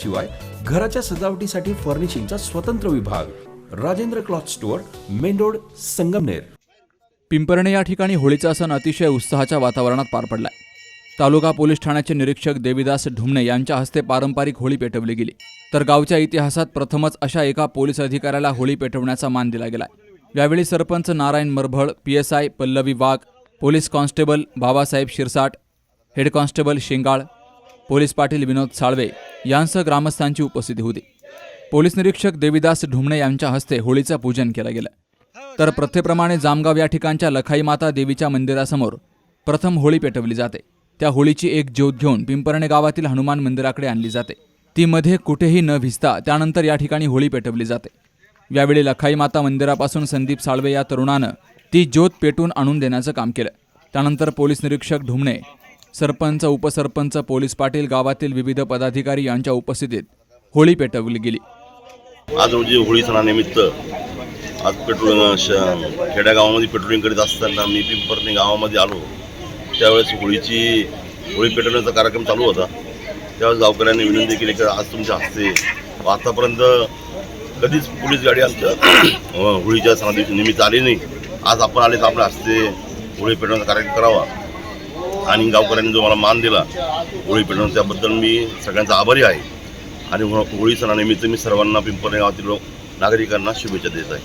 शिवाय घराच्या सजावटीसाठी फर्निशिंगचा स्वतंत्र विभाग. Rajendra cloth store main road Sangamner. Pimparne या ठिकाणी होळीचा सण अतिशय उत्साहाच्या वातावरणात पार पडलाय. तालुका पोलीस ठाण्याचे निरीक्षक देवीदास ढुमणे यांच्या हस्ते पारंपरिक होळी पेटवली गेली. तर गावच्या इतिहासात प्रथमच अशा एका पोलीस अधिकाऱ्याला होळी पेटवण्याचा मान दिला गेलाय. यावेळी sarpanch Narayan Marbhal P S I Pallavi Wagh police constable Babasaheb Shirsat head constable Shengal police Patil Vinod Salve यांसह ग्रामस्थांची उपस्थिती होती. पोलीस निरीक्षक देवीदास ढुमणे यांच्या हस्ते होळीचं पूजन केलं गेलं. तर प्रथेप्रमाणे जामगाव या ठिकाणच्या लखाई माता देवीच्या मंदिरासमोर प्रथम होळी पेटवली जाते. त्या होळीची एक ज्योत घेऊन पिंपरणे गावातील हनुमान मंदिराकडे आणली जाते. ती मध्ये कुठेही न भिजता त्यानंतर या ठिकाणी होळी पेटवली जाते. यावेळी लखाई माता मंदिरापासून संदीप साळवे या तरुणानं ती ज्योत पेटून आणून देण्याचं काम केलं. त्यानंतर पोलीस निरीक्षक ढुमणे सरपंच उपसरपंच पोलीस पाटील गावातील विविध पदाधिकारी यांच्या उपस्थितीत होळी पेटवली गेली. आज रोजी होळी सणानिमित्त आज पेट्रोल श खेड्या गावामध्ये पेट्रोलिंग करीत असताना मी पिंपरने गावामध्ये आलो. त्यावेळेस होळीची होळी पेटवण्याचा कार्यक्रम चालू होता. त्यावेळेस गावकऱ्यांनी विनंती केली की आज तुमच्या हस्ते आतापर्यंत कधीच पोलीस गाडी आमच्या होळीच्या सणादिवशी निमित्त आली नाही. आज आपण आले तर आपल्या हस्ते होळी पेटवण्याचा कार्यक्रम करावा. आणि गावकऱ्यांनी जो मला मान दिला होळी पेटवून त्याबद्दल मी सगळ्यांचा आभारी आहे. आणि हो, होळी सणानिमित्त मी सर्वांना पिंपरणे गावातील लोक नागरिकांना शुभेच्छा देत आहे.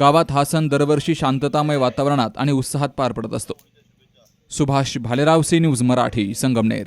गावात हा सण दरवर्षी शांततामय वातावरणात आणि उत्साहात पार पडत असतो. Subhash Bhalerao C news Marathi Sangamner.